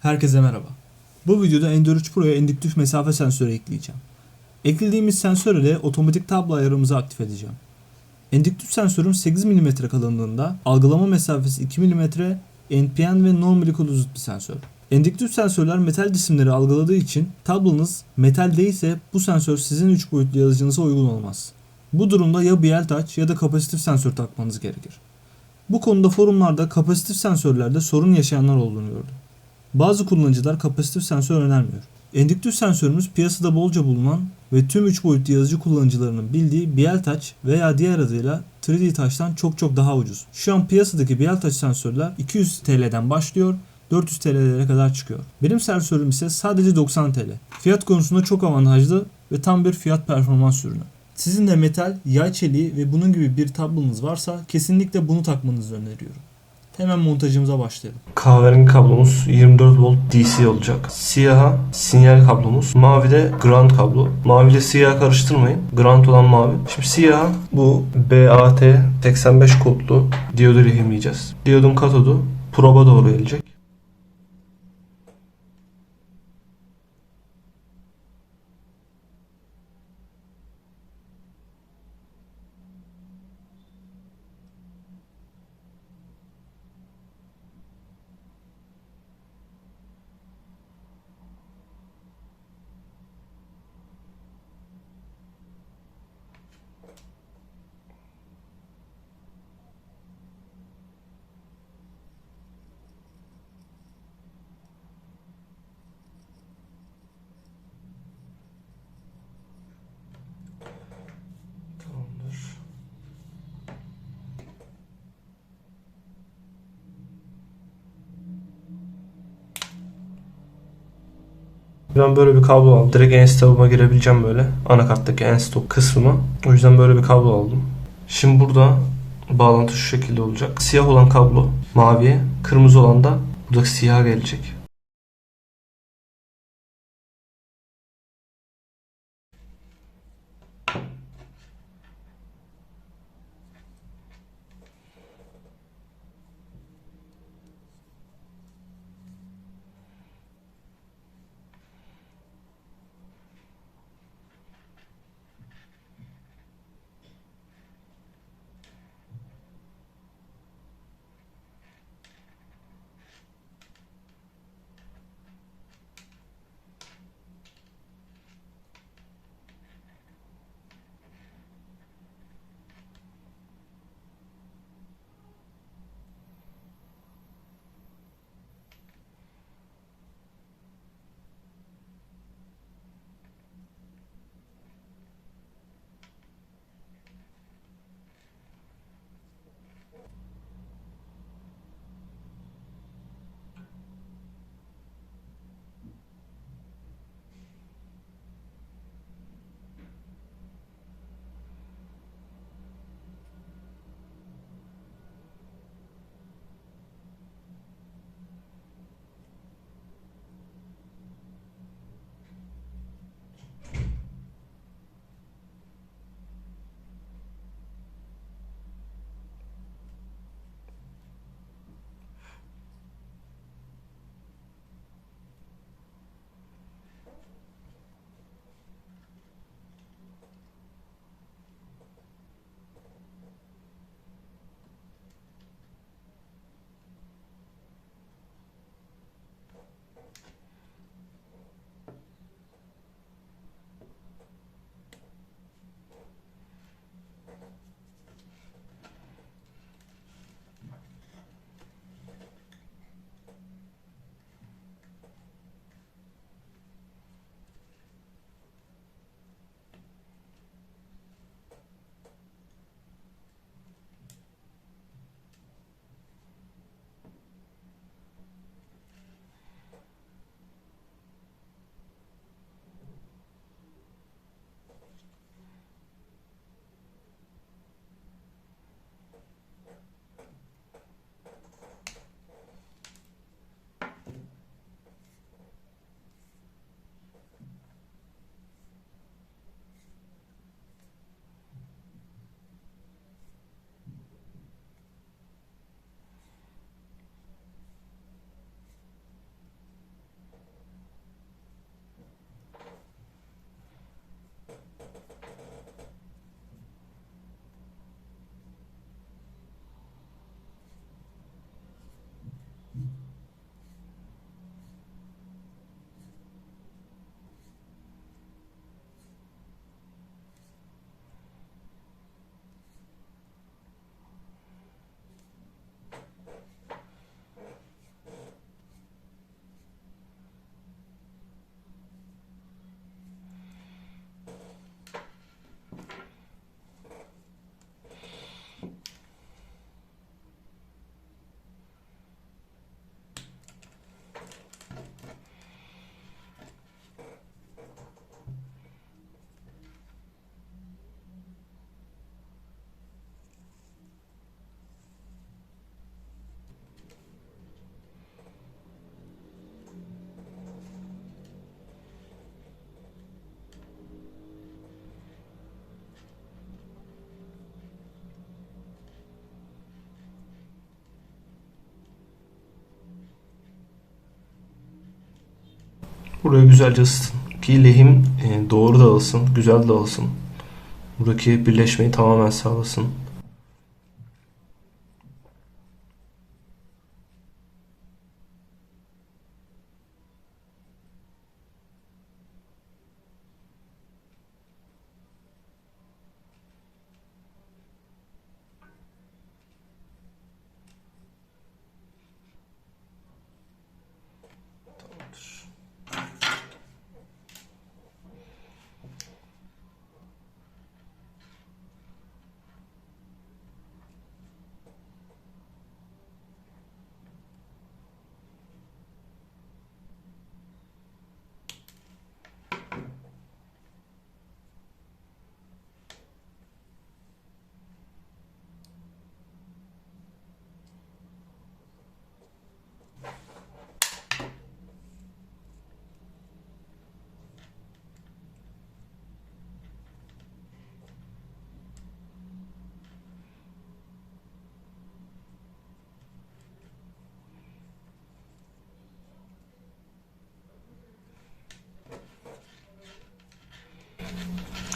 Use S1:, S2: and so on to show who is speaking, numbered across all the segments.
S1: Herkese merhaba. Bu videoda Ender 3 Pro'ya endüktif mesafe sensörü ekleyeceğim. Eklediğimiz sensör ile otomatik tablo ayarımızı aktif edeceğim. Endüktif sensörüm 8 mm kalınlığında, algılama mesafesi 2 mm, NPN ve non-molecular bir sensör. Endüktif sensörler metal cisimleri algıladığı için tablonuz metal değilse bu sensör sizin 3 boyutlu yazıcınıza uygun olmaz. Bu durumda ya BL Touch ya da kapasitif sensör takmanız gerekir. Bu konuda forumlarda kapasitif sensörlerde sorun yaşayanlar olduğunu gördüm. Bazı kullanıcılar kapasitif sensör önermiyor. Endüktif sensörümüz piyasada bolca bulunan ve tüm 3 boyutlu yazıcı kullanıcılarının bildiği BL Touch veya diğer adıyla 3D Touch'tan çok çok daha ucuz. Şu an piyasadaki BL Touch sensörler 200 TL'den başlıyor 400 TL'lere kadar çıkıyor. Benim sensörüm ise sadece 90 TL. Fiyat konusunda çok avantajlı ve tam bir fiyat performans ürünü. Sizin de metal, yay çeliği ve bunun gibi bir tablonuz varsa kesinlikle bunu takmanızı öneriyorum. Hemen montajımıza başlayalım.
S2: Kahverengi kablomuz 24 volt DC olacak. Siyaha sinyal kablomuz. Mavi de ground kablo. Mavi ile siyah karıştırmayın. Ground olan mavi. Şimdi siyaha bu BAT 85 kodlu diyodu lehimleyeceğiz. Diyodun katodu proba doğru gelecek. Ben böyle bir kablo aldım. Direkt Enstop'a girebileceğim böyle. Anakarttaki Enstop kısmına. O yüzden böyle bir kablo aldım. Şimdi burada bağlantı şu şekilde olacak. Siyah olan kablo maviye, kırmızı olan da buradaki siyah gelecek. Burayı güzelce ısıtın ki lehim e, doğru dağılsın, güzel dağılsın. Buradaki birleşmeyi tamamen sağlasın.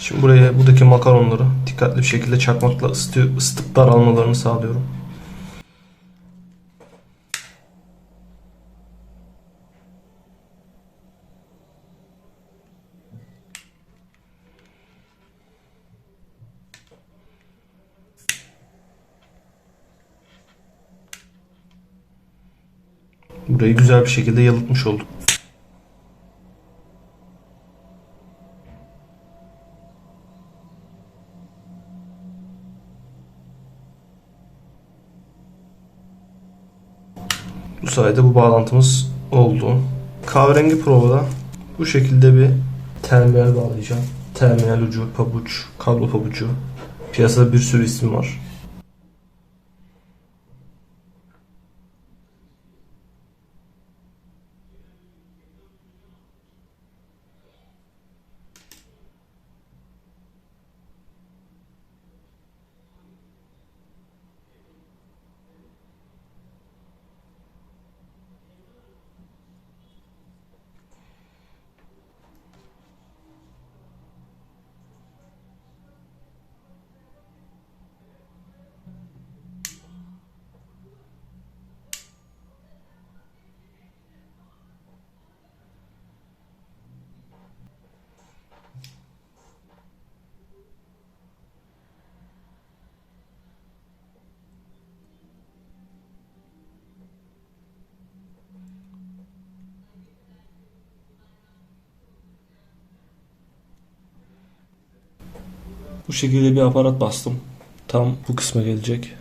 S2: Şimdi buraya buradaki makaronları dikkatli bir şekilde çakmakla ısıtıp daralmalarını sağlıyorum. Burayı güzel bir şekilde yalıtmış olduk. Sayede bu bağlantımız oldu. Kahverengi provada bu şekilde bir terminal bağlayacağım. Terminal ucu, pabuç, kablo pabucu. Piyasada bir sürü isim var. Bu şekilde bir aparat bastım. Tam bu kısma gelecek.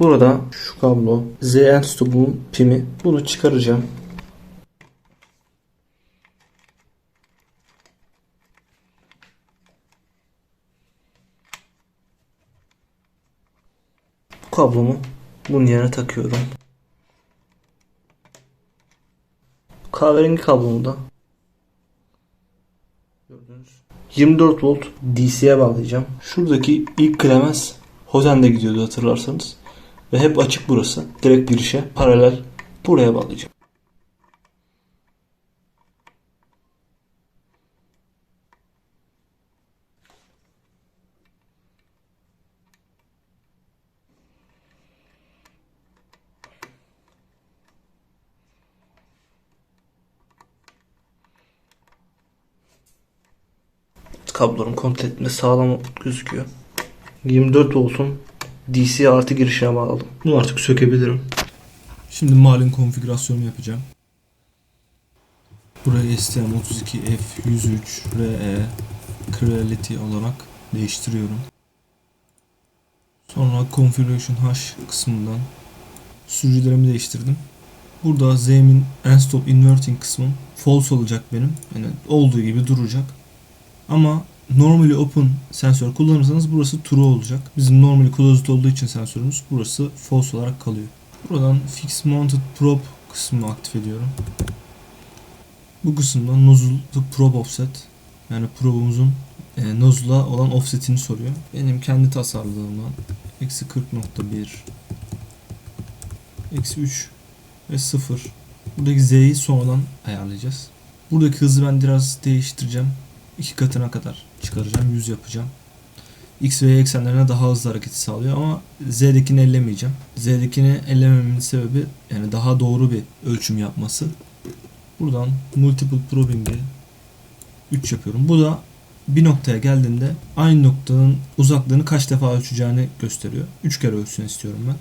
S2: Burada şu kablo ZN stop'un pimi. Bunu çıkaracağım. Bu kablomu bunun yerine takıyorum. Kahverengi kablomu da gördüğünüz 24 volt DC'ye bağlayacağım. Şuradaki ilk klemens Hozen'de gidiyordu hatırlarsanız. Ve hep açık burası. Direkt girişe paralel buraya bağlayacağım. Kablolarım komple sağlam gözüküyor. 24 voltun DC artı girişine bağladım. Bunu artık sökebilirim.
S1: Şimdi malin konfigürasyonu yapacağım. Burayı STM32F103RE Creality olarak değiştiriyorum. Sonra Configuration Hash kısmından sürücülerimi değiştirdim. Burada Z'min End-Stop Inverting kısmım false olacak benim. Yani olduğu gibi duracak. Ama normally open sensör kullanırsanız burası true olacak. Bizim normally closed olduğu için sensörümüz burası false olarak kalıyor. Buradan Fix Mounted Probe kısmını aktif ediyorum. Bu kısımda nozzle to probe offset yani probe'umuzun e, nozzle'a olan offsetini soruyor. Benim kendi tasarladığımdan eksi 40.1 eksi 3 ve 0 buradaki z'yi sonradan ayarlayacağız. Buradaki hızı ben biraz değiştireceğim. iki katına kadar çıkaracağım. 100 yapacağım. X ve Y eksenlerine daha hızlı hareketi sağlıyor ama Z'dekini ellemeyeceğim. Z'dekini ellemememin sebebi yani daha doğru bir ölçüm yapması. Buradan multiple probing'i 3 yapıyorum. Bu da bir noktaya geldiğinde aynı noktanın uzaklığını kaç defa ölçeceğini gösteriyor. 3 kere ölçsün istiyorum ben.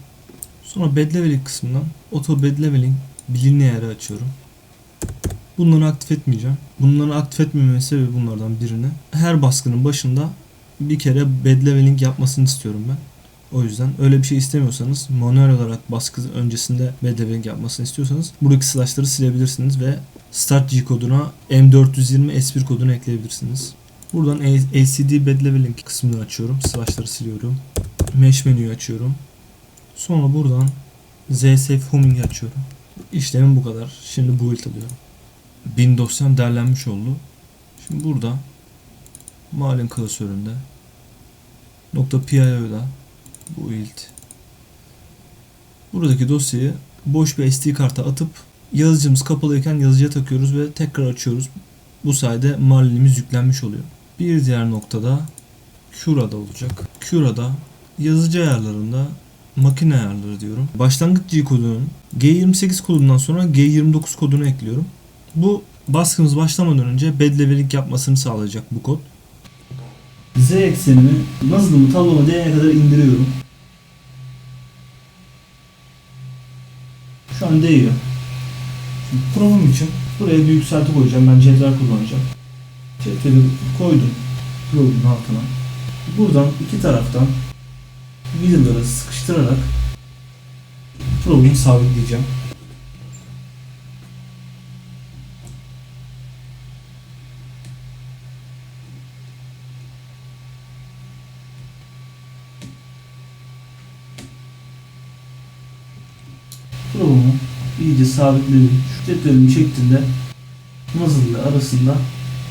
S1: Sonra bed leveling kısmından auto bed leveling bilinear'ı açıyorum. Bunları aktif etmeyeceğim. Bunları aktif etmememin sebebi bunlardan birini. Her baskının başında bir kere bed leveling yapmasını istiyorum ben. O yüzden öyle bir şey istemiyorsanız manuel olarak baskı öncesinde bed leveling yapmasını istiyorsanız buradaki slashları silebilirsiniz ve start G koduna M420 S1 kodunu ekleyebilirsiniz. Buradan LCD bed leveling kısmını açıyorum. Slashları siliyorum. Mesh menüyü açıyorum. Sonra buradan ZSafe Homing'i açıyorum. İşlemim bu kadar. Şimdi build alıyorum. Bin dosyam derlenmiş oldu. Şimdi burada malin klasöründe nokta .pio'da build buradaki dosyayı boş bir SD karta atıp yazıcımız kapalıyken yazıcıya takıyoruz ve tekrar açıyoruz. Bu sayede Marlin'imiz yüklenmiş oluyor. Bir diğer noktada Cura'da olacak. Cura'da yazıcı ayarlarında makine ayarları diyorum. Başlangıç G kodunun G28 kodundan sonra G29 kodunu ekliyorum. Bu baskımız başlamadan önce bed leveling yapmasını sağlayacak bu kod. Z eksenimi nazılımı tabloma değene kadar indiriyorum. Şu an değiyor. Şimdi provum için buraya bir yükselti koyacağım. Ben cetvel kullanacağım. Cetveli koydum probumun altına. Buradan iki taraftan vidaları sıkıştırarak probumu sabitleyeceğim. İyice sabitledim. Şu cetvelimi çektiğinde muzzle ile arasında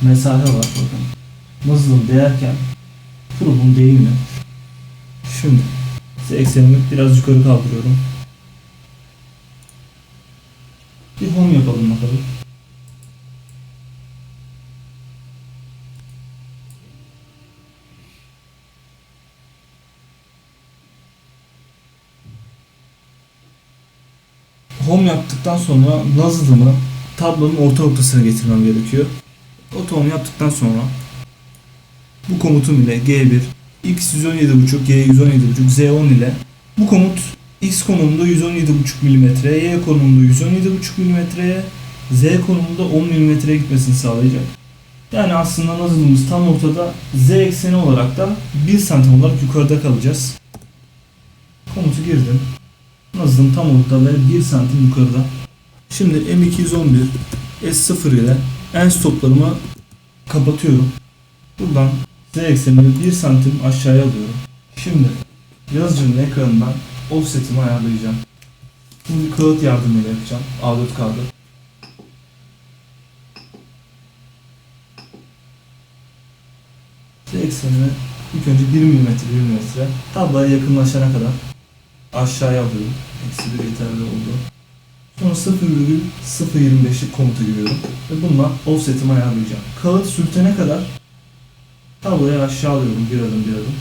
S1: mesafe var bakın. Muzzle'ım değerken probum değmiyor. Şimdi eksenimi biraz yukarı kaldırıyorum. Bir home yapalım bakalım. Home yaptıktan sonra nozzle'ımı tablonun orta noktasına getirmem gerekiyor. Otohome yaptıktan sonra bu komutum ile G1 X 117.5, Y 117.5, Z10 ile bu komut X konumunda 117.5 mm, Y konumunda 117.5 mm'ye, Z konumunda 10 mm'ye gitmesini sağlayacak. Yani aslında nazılımız tam ortada, Z ekseni olarak da 1 santim olarak yukarıda kalacağız. Komutu girdim. Nazılım tam ortada ve 1 santim yukarıda. Şimdi M211 S0 ile en stoplarımı kapatıyorum. Buradan Z eksenini 1 santim aşağıya alıyorum. Şimdi yazıcının ekranından offset'imi ayarlayacağım. Şimdi kağıt yardımıyla yapacağım. A4 kağıdı. Z eksenini ilk önce 1 mm 1 mm tabloya yakınlaşana kadar aşağıya alıyorum. Eksi 1 yeterli oldu. Sonra 0,025'lik komutu giriyorum. Ve bununla offset'imi ayarlayacağım. Kağıt sürtene kadar tabloyu aşağı alıyorum bir adım bir adım.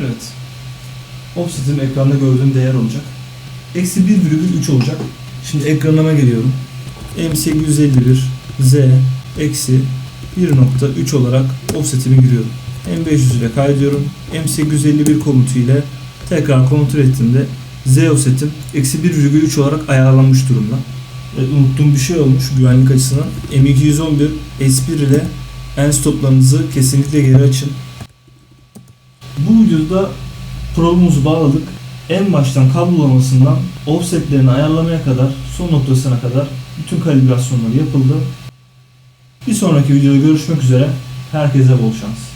S1: Evet. Offset'in ekranda gördüğüm değer olacak. Eksi 1,3 olacak. Şimdi ekranıma geliyorum. M851 Z eksi 1.3 olarak offset'imi giriyorum. M500 ile kaydediyorum. M851 komutu ile tekrar kontrol ettiğimde Z offset'im eksi 1,3 olarak ayarlanmış durumda. Ve unuttuğum bir şey olmuş güvenlik açısından. M211 S1 ile en stoplarınızı kesinlikle geri açın. Bu videoda probumuzu bağladık. en baştan kablolamasından offsetlerini ayarlamaya kadar son noktasına kadar bütün kalibrasyonları yapıldı. Bir sonraki videoda görüşmek üzere. Herkese bol şans.